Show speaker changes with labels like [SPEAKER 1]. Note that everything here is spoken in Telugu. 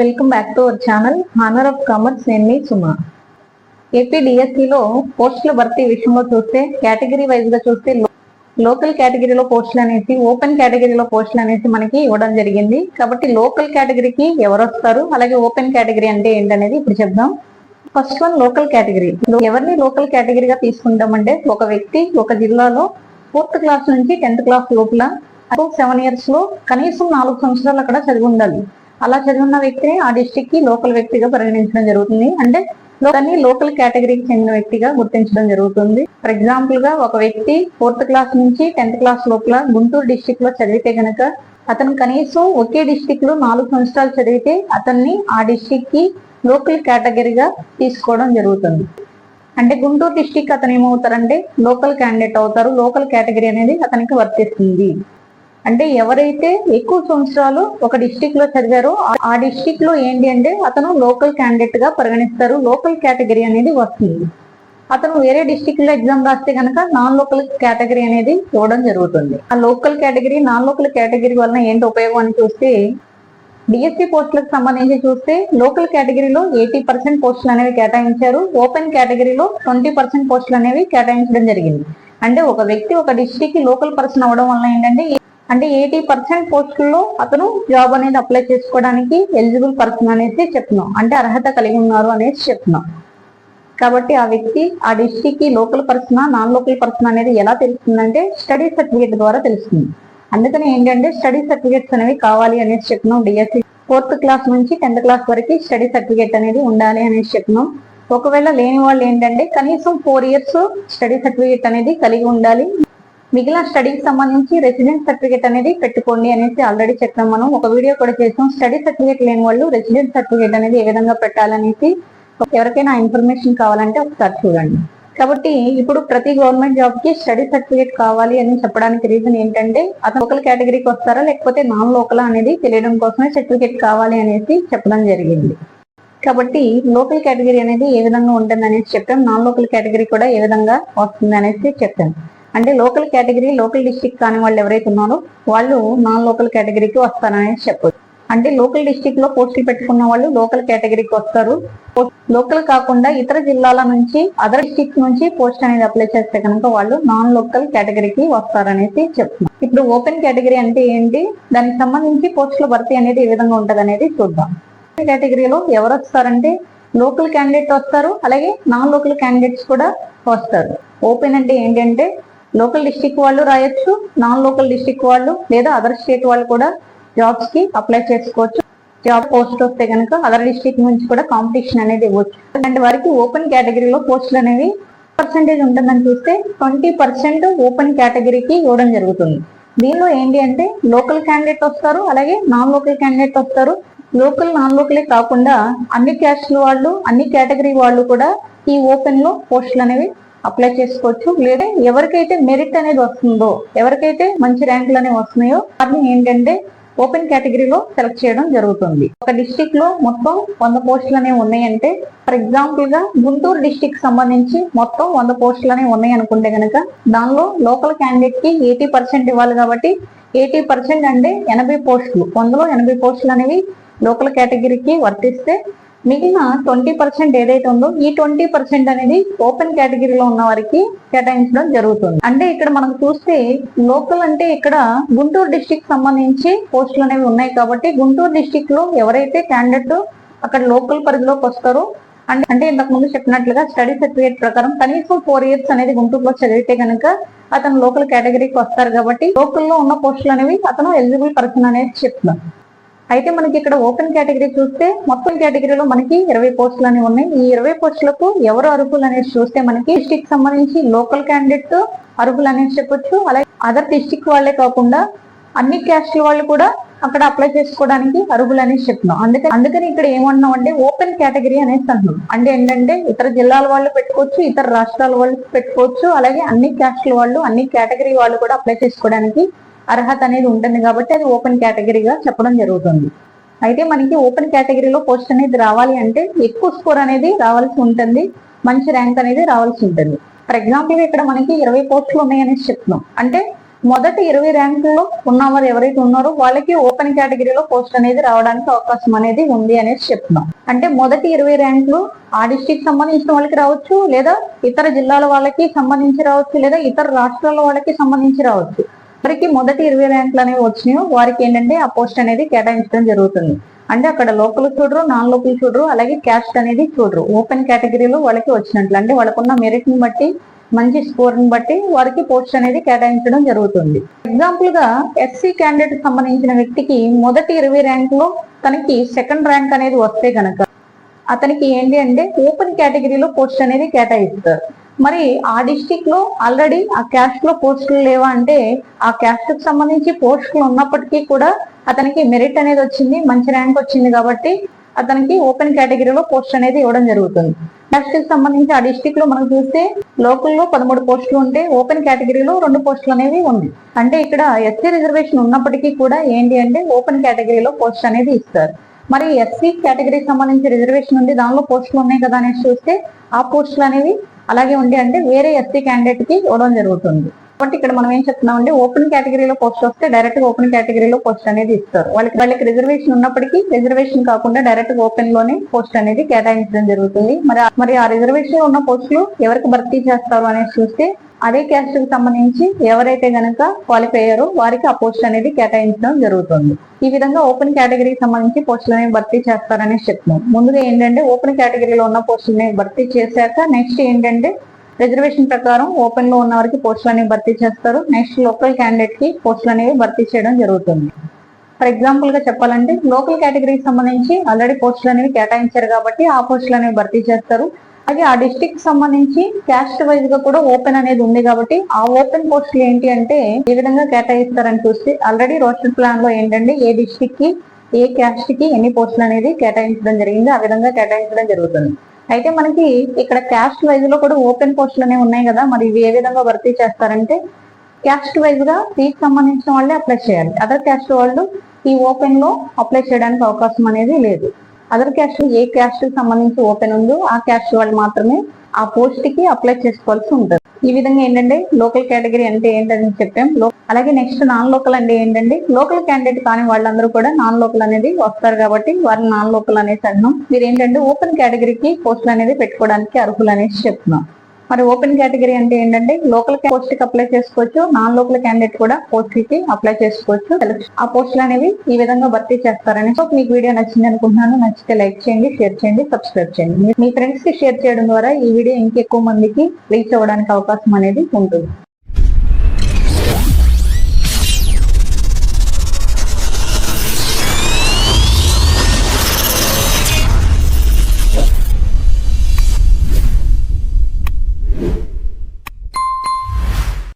[SPEAKER 1] Welcome back to our channel honour of commerce నేను మీ సుమా. ఏపీ డిఎస్సిలో పోస్టుల భర్తీ విషయంలో చూస్తే కేటగిరీ వైజ్గా చూస్తే లోకల్ కేటగిరీలో పోస్టులు అనేసి ఓపెన్ కేటగిరీలో పోస్టులు అనేసి మనకి ఇవ్వడం జరిగింది. కాబట్టి లోకల్ కేటగిరీకి ఎవరు వస్తారు? అలాగే ఓపెన్ కేటగిరీ అంటే ఏంటనేది ఇప్పుడు చెప్దాం. ఫస్ట్ వన్ లోకల్ కేటగిరీ ఎవరిని లోకల్ కేటగిరీగా తీసుకుంటామంటే ఒక వ్యక్తి ఒక జిల్లాలో ఫోర్త్ క్లాస్ నుంచి టెన్త్ క్లాస్ లోపల సెవెన్ ఇయర్స్లో కనీసం నాలుగు సంవత్సరాలు అక్కడ చదివి ఉండాలి అలా చదివిన వ్యక్తిని ఆ డిస్టిక్కి లోకల్ వ్యక్తిగా పరిగణించడం జరుగుతుంది. అంటే దాన్ని లోకల్ కేటగిరీకి చెందిన వ్యక్తిగా గుర్తించడం జరుగుతుంది. ఫర్ ఎగ్జాంపుల్గా ఒక వ్యక్తి ఫోర్త్ క్లాస్ నుంచి టెన్త్ క్లాస్ లోపల గుంటూరు డిస్టిక్లో చదివితే గనక అతను కనీసం ఒకే డిస్టిక్లో నాలుగు సంవత్సరాలు చదివితే అతన్ని ఆ డిస్టిక్కి లోకల్ కేటగిరీగా తీసుకోవడం జరుగుతుంది. అంటే గుంటూరు డిస్టిక్ అతను ఏమవుతారంటే లోకల్ క్యాండిడేట్ అవుతారు. లోకల్ కేటగిరీ అనేది అతనికి వర్తిస్తుంది. అంటే ఎవరైతే ఎక్కువ సంవత్సరాలు ఒక డిస్టిక్లో చదివారో ఆ- డిస్టిక్లో ఏంటి అంటే అతను లోకల్ క్యాండిడేట్గా పరిగణిస్తారు. లోకల్ కేటగిరీ అనేది వస్తుంది. అతను వేరే డిస్టిక్లో ఎగ్జామ్ రాస్తే కనుక నాన్ లోకల్ కేటగిరీ అనేది ఇవ్వడం జరుగుతుంది. ఆ local category non local category వలన ఏంటి ఉపయోగం అని చూస్తే డిఎస్సి పోస్టులకు సంబంధించి చూస్తే లోకల్ కేటగిరీలో ఎయిటీ పర్సెంట్ పోస్టులు అనేవి కేటాయించారు. ఓపెన్ కేటగిరీలో ట్వంటీ పర్సెంట్ పోస్టులు అనేవి కేటాయించడం జరిగింది. అంటే ఒక వ్యక్తి ఒక డిస్టిక్కి లోకల్ పర్సన్ అవ్వడం వల్ల ఏంటంటే అంటే ఎయిటీ పర్సెంట్ పోస్టుల్లో అతను జాబ్ అనేది అప్లై చేసుకోవడానికి ఎలిజిబుల్ పర్సన్ అనేసి చెప్తున్నాం. అంటే అర్హత కలిగి ఉన్నారు అనేసి చెప్తున్నాం. కాబట్టి ఆ వ్యక్తి ఆ డిస్టిక్కి local person non local person అనేది ఎలా తెలుస్తుందంటే స్టడీ సర్టిఫికేట్ ద్వారా తెలుస్తుంది. అందుకని ఏంటంటే స్టడీ సర్టిఫికేట్స్ అనేవి కావాలి అనేసి చెప్తున్నాం డిఎస్సి. ఫోర్త్ క్లాస్ నుంచి టెన్త్ క్లాస్ వరకు స్టడీ సర్టిఫికేట్ అనేది ఉండాలి అనేసి చెప్తున్నాం. ఒకవేళ లేని వాళ్ళు ఏంటంటే కనీసం ఫోర్ ఇయర్స్ స్టడీ సర్టిఫికేట్ అనేది కలిగి ఉండాలి. మిగిలిన స్టడీకి సంబంధించి రెసిడెన్స్ సర్టిఫికేట్ అనేది పెట్టుకోండి అనేసి ఆల్రెడీ చెప్పాం మనం. ఒక వీడియో కూడా చేసాం. స్టడీ సర్టిఫికేట్ లేని వాళ్ళు రెసిడెన్స్ సర్టిఫికేట్ అనేది ఏ విధంగా పెట్టాలనేసి ఎవరికైనా ఇన్ఫర్మేషన్ కావాలంటే ఒకసారి చూడండి. కాబట్టి ఇప్పుడు ప్రతి గవర్నమెంట్ జాబ్కి స్టడీ సర్టిఫికేట్ కావాలి అని చెప్పడానికి రీజన్ ఏంటంటే అతను లోకల్ కేటగిరీకి వస్తారా లేకపోతే నాన్ లోకల్ అనేది తెలియడం కోసమే సర్టిఫికేట్ కావాలి అనేసి చెప్పడం జరిగింది. కాబట్టి లోకల్ కేటగిరీ అనేది ఏ విధంగా ఉంటుంది అనేసి చెప్పాం. నాన్ లోకల్ కేటగిరీ కూడా ఏ విధంగా వస్తుంది అనేసి చెప్పాం. అంటే లోకల్ కేటగిరీ లోకల్ డిస్టిక్ కాని వాళ్ళు ఎవరైతే ఉన్నారో వాళ్ళు నాన్ లోకల్ కేటగిరీకి వస్తారని చెప్పొచ్చు. అంటే లోకల్ డిస్టిక్లో పోస్టులు పెట్టుకున్న వాళ్ళు లోకల్ కేటగిరీకి వస్తారు. లోకల్ కాకుండా ఇతర జిల్లాల నుంచి అదర్ డిస్టిక్ నుంచి పోస్ట్ అనేది అప్లై చేస్తే కనుక వాళ్ళు నాన్ లోకల్ కేటగిరీకి వస్తారనేసి చెప్తున్నాం. ఇప్పుడు ఓపెన్ కేటగిరీ అంటే ఏంటి? దానికి సంబంధించి పోస్టుల భర్తీ అనేది ఏ విధంగా ఉంటది అనేది చూద్దాం కేటగిరీలో ఎవరు వస్తారంటే లోకల్ క్యాండిడేట్ వస్తారు అలాగే నాన్ లోకల్ క్యాండిడేట్స్ కూడా వస్తారు. ఓపెన్ అంటే ఏంటంటే లోకల్ డిస్టిక్ వాళ్ళు రాయొచ్చు నాన్ లోకల్ డిస్టిక్ వాళ్ళు లేదా అదర్ స్టేట్ వాళ్ళు కూడా జాబ్స్కి అప్లై చేసుకోవచ్చు. జాబ్ పోస్ట్ వస్తే కనుక అదర్ డిస్టిక్ నుంచి కూడా కాంపిటీషన్ అనేది ఇవ్వచ్చు. అలాంటి వారికి ఓపెన్ కేటగిరీలో పోస్టులు అనేవి పర్సెంటేజ్ ఉంటుందని చూస్తే ట్వంటీ పర్సెంట్ ఓపెన్ కేటగిరీకి ఇవ్వడం జరుగుతుంది. దీనిలో ఏంటి అంటే లోకల్ క్యాండిడేట్ వస్తారు అలాగే నాన్ లోకల్ క్యాండిడేట్ వస్తారు. లోకల్ నాన్ లోకలే కాకుండా అన్ని క్యాస్ట్ల వాళ్ళు అన్ని కేటగిరీ వాళ్ళు కూడా ఈ ఓపెన్లో పోస్టులు అనేవి అప్లై చేసుకోవచ్చు. లేదా ఎవరికైతే మెరిట్ అనేది వస్తుందో ఎవరికైతే మంచి ర్యాంకులు అనేవి వస్తున్నాయో వారిని ఏంటంటే ఓపెన్ కేటగిరీలో సెలెక్ట్ చేయడం జరుగుతుంది. ఒక డిస్టిక్లో మొత్తం వంద పోస్టులు అనేవి ఉన్నాయంటే ఫర్ ఎగ్జాంపుల్గా గుంటూరు డిస్టిక్ సంబంధించి మొత్తం వంద పోస్టులు అనేవి ఉన్నాయి అనుకుంటే గనక దానిలో లోకల్ క్యాండిడేట్కి ఎయిటీ పర్సెంట్ ఇవ్వాలి కాబట్టి ఎయిటీ పర్సెంట్ అంటే ఎనభై పోస్టులు వందలో ఎనభై పోస్టులు అనేవి లోకల్ కేటగిరీకి వర్తిస్తే మిగిలిన ట్వంటీ పర్సెంట్ ఏదైతే ఉందో ఈ ట్వంటీ పర్సెంట్ అనేది ఓపెన్ కేటగిరీలో ఉన్న వారికి కేటాయించడం జరుగుతుంది. అంటే ఇక్కడ మనం చూస్తే లోకల్ అంటే ఇక్కడ గుంటూరు డిస్టిక్ సంబంధించి పోస్టులు అనేవి ఉన్నాయి కాబట్టి గుంటూరు డిస్టిక్లో ఎవరైతే క్యాండిడేట్ అక్కడ లోకల్ పరిధిలోకి వస్తారో అంటే అంటే ఇంతకు ముందు చెప్పినట్లుగా స్టడీ సర్టిఫికేట్ ప్రకారం కనీసం ఫోర్ ఇయర్స్ అనేది గుంటూరులో చదివితే కనుక అతను లోకల్ కేటగిరీకి వస్తారు కాబట్టి లోకల్లో ఉన్న పోస్టులు అనేవి అతను ఎలిజిబుల్ పర్సన్ అనేది చెప్తున్నాం అయితే మనకి ఇక్కడ ఓపెన్ కేటగిరీ చూస్తే మొత్తం కేటగిరీలో మనకి ఇరవై పోస్టులు అనేవి ఉన్నాయి. ఈ ఇరవై పోస్టులకు ఎవరు అర్హులు అనేది చూస్తే మనకి డిస్టిక్ సంబంధించి లోకల్ క్యాండిడేట్ అర్హులు అనేది చెప్పొచ్చు. అలాగే అదర్ డిస్టిక్ వాళ్ళే కాకుండా అన్ని క్యాస్ట్ల వాళ్ళు కూడా అక్కడ అప్లై చేసుకోవడానికి అర్హులు అనేసి చెప్తున్నాం. అందుకని అందుకని ఇక్కడ ఏమన్నాం అంటే ఓపెన్ కేటగిరీ అనేసి అంటున్నాం. అంటే ఏంటంటే ఇతర జిల్లాల వాళ్ళు పెట్టుకోవచ్చు ఇతర రాష్ట్రాల వాళ్ళు పెట్టుకోవచ్చు. అలాగే అన్ని క్యాస్ట్ల వాళ్ళు అన్ని కేటగిరీ వాళ్ళు కూడా అప్లై చేసుకోవడానికి అర్హత అనేది ఉంటుంది కాబట్టి అది ఓపెన్ కేటగిరీగా చెప్పడం జరుగుతుంది. అయితే మనకి ఓపెన్ కేటగిరీలో పోస్ట్ అనేది రావాలి అంటే ఎక్కువ స్కోర్ అనేది రావాల్సి ఉంటుంది. మంచి ర్యాంక్ అనేది రావాల్సి ఉంటుంది. ఫర్ ఎగ్జాంపుల్ ఇక్కడ మనకి ఇరవై పోస్టులు ఉన్నాయనేసి చెప్తున్నాం. అంటే మొదటి ఇరవై ర్యాంకుల్లో ఉన్నవారు ఎవరైతే ఉన్నారో వాళ్ళకి ఓపెన్ కేటగిరీలో పోస్ట్ అనేది రావడానికి అవకాశం అనేది ఉంది అనేసి చెప్తున్నాం. అంటే మొదటి ఇరవై ర్యాంకులు ఆ డిస్టిక్ సంబంధించిన వాళ్ళకి రావచ్చు లేదా ఇతర జిల్లాల వాళ్ళకి సంబంధించి రావచ్చు లేదా ఇతర రాష్ట్రాల వాళ్ళకి సంబంధించి రావచ్చు. ఎవరికి మొదటి ఇరవై ర్యాంకులు అనేవి వచ్చినాయో. వారికి ఏంటంటే ఆ పోస్ట్ అనేది కేటాయించడం జరుగుతుంది. అంటే అక్కడ లోకల్ చూడరు నాన్ లోకల్ చూడరు అలాగే క్యాస్ట్ అనేది చూడరు. ఓపెన్ కేటగిరీలో వాళ్ళకి వచ్చినట్లు. అంటే వాళ్ళకున్న మెరిట్ని బట్టి మంచి స్కోర్ని బట్టి వారికి పోస్ట్ అనేది కేటాయించడం జరుగుతుంది. ఎగ్జాంపుల్గా ఎస్సీ క్యాండిడేట్ సంబంధించిన వ్యక్తికి మొదటి ఇరవై ర్యాంకులో తనకి సెకండ్ ర్యాంక్ అనేది వస్తే గనక అతనికి ఏంటి అంటే ఓపెన్ కేటగిరీలో పోస్ట్ అనేది కేటాయిస్తారు. మరి ఆ డిస్టిక్లో ఆల్రెడీ ఆ క్యాస్ట్లో పోస్టులు లేవా అంటే ఆ క్యాస్ట్కు సంబంధించి పోస్టులు ఉన్నప్పటికీ కూడా అతనికి మెరిట్ అనేది వచ్చింది మంచి ర్యాంక్ వచ్చింది కాబట్టి అతనికి ఓపెన్ కేటగిరీలో పోస్ట్ అనేది ఇవ్వడం జరుగుతుంది. నెక్స్ట్కి సంబంధించి ఆ డిస్టిక్లో మనం చూస్తే లోకల్లో పదమూడు పోస్టులు ఉంటే ఓపెన్ కేటగిరీలో రెండు పోస్టులు అనేవి ఉంది. అంటే ఇక్కడ ఎస్సీ రిజర్వేషన్ ఉన్నప్పటికీ కూడా ఏంటి అంటే ఓపెన్ కేటగిరీలో పోస్ట్ అనేది ఇస్తారు. మరి ఎస్సీ కేటగిరీకి సంబంధించి రిజర్వేషన్ ఉంది. దానిలో పోస్టులు ఉన్నాయి కదా అనేసి చూస్తే ఆ పోస్టులు అనేవి అలాగే ఉండి అంటే వేరే ఎస్సీ క్యాండిడేట్కి ఇవ్వడం జరుగుతుంది. కాబట్టి ఇక్కడ మనం ఏం చెప్తున్నాం అంటే ఓపెన్ కేటగిరీలో పోస్ట్ వస్తే డైరెక్ట్గా ఓపెన్ కేటగిరీలో పోస్ట్ అనేది ఇస్తారు. వాళ్ళకి వాళ్ళకి రిజర్వేషన్ ఉన్నప్పటికీ రిజర్వేషన్ కాకుండా డైరెక్ట్గా ఓపెన్లోనే పోస్ట్ అనేది కేటాయించడం జరుగుతుంది. మరి మరి ఆ రిజర్వేషన్ ఉన్న పోస్టులు ఎవరికి భర్తీ చేస్తారు అనేది చూస్తే అదే క్యాస్ట్కి సంబంధించి ఎవరైతే గనక క్వాలిఫై అయ్యారో వారికి ఆ పోస్ట్ అనేది కేటాయించడం జరుగుతుంది. ఈ విధంగా ఓపెన్ కేటగిరీకి సంబంధించి పోస్టులు అనేవి భర్తీ చేస్తారని చెప్తున్నాం ముందుగా ఏంటంటే ఓపెన్ కేటగిరీలో ఉన్న పోస్టులని భర్తీ చేశాక నెక్స్ట్ ఏంటంటే రిజర్వేషన్ ప్రకారం ఓపెన్లో ఉన్న వారికి పోస్టులు అనేవి భర్తీ చేస్తారు. నెక్స్ట్ లోకల్ క్యాండిడేట్కి పోస్టులు అనేవి భర్తీ చేయడం జరుగుతుంది. ఫర్ ఎగ్జాంపుల్గా చెప్పాలంటే లోకల్ కేటగిరీకి సంబంధించి ఆల్రెడీ పోస్టులు అనేవి కేటాయించారు కాబట్టి ఆ పోస్టులు అనేవి భర్తీ చేస్తారు. అలాగే ఆ డిస్టిక్ సంబంధించి క్యాస్ట్ వైజ్గా కూడా ఓపెన్ అనేది ఉంది కాబట్టి ఆ ఓపెన్ పోస్టులు ఏంటి అంటే ఏ విధంగా కేటాయిస్తారని చూస్తే ఆల్రెడీ రోస్టర్ ప్లాన్లో ఏంటంటే ఏ డిస్టిక్కి ఏ క్యాస్ట్కి ఎన్ని పోస్టులు అనేది కేటాయించడం జరిగింది ఆ విధంగా కేటాయించడం జరుగుతుంది. అయితే మనకి ఇక్కడ క్యాస్ట్ వైజ్లో కూడా ఓపెన్ పోస్టులు అనేవి ఉన్నాయి కదా మరి ఇవి ఏ విధంగా భర్తీ చేస్తారంటే క్యాస్ట్ వైజ్గా సీట్ సంబంధించిన వాళ్ళే అప్లై చేయాలి. అదర్ క్యాస్ట్ వాళ్ళు ఈ ఓపెన్లో అప్లై చేయడానికి అవకాశం అనేది లేదు. అదర్ క్యాస్ట్ ఏ క్యాస్ట్కి సంబంధించి ఓపెన్ ఉందో ఆ క్యాస్ట్ వాళ్ళు మాత్రమే ఆ పోస్ట్కి అప్లై చేసుకోవాల్సి ఉంటుంది. ఈ విధంగా ఏంటంటే లోకల్ కేటగిరీ అంటే ఏంటని చెప్పాం. అలాగే నెక్స్ట్ నాన్ లోకల్ అంటే ఏంటంటే లోకల్ క్యాండిడేట్ కానీ వాళ్ళందరూ కూడా నాన్ లోకల్ అనేది వస్తారు కాబట్టి వారిని నాన్ లోకల్ అనేసి అంటున్నాం మీరు ఏంటంటే ఓపెన్ కేటగిరీకి పోస్టులు అనేది పెట్టుకోవడానికి అర్హులు అనేసి చెప్తున్నాం. మరి ఓపెన్ కేటగిరీ అంటే ఏంటంటే లోకల్ పోస్ట్కి అప్లై చేసుకోవచ్చు నాన్ లోకల్ క్యాండిడేట్ కూడా పోస్ట్కి అప్లై చేసుకోవచ్చు. ఆ పోస్టులు అనేవి ఈ విధంగా భర్తీ చేస్తారని సో మీకు వీడియో నచ్చింది అనుకుంటున్నాను. నచ్చితే లైక్ చేయండి షేర్ చేయండి సబ్స్క్రైబ్ చేయండి. మీ- మీ ఫ్రెండ్స్కి షేర్ చేయడం ద్వారా ఈ వీడియో ఇంకెక్కువ మందికి రీచ్ అవ్వడానికి అవకాశం అనేది ఉంటుంది.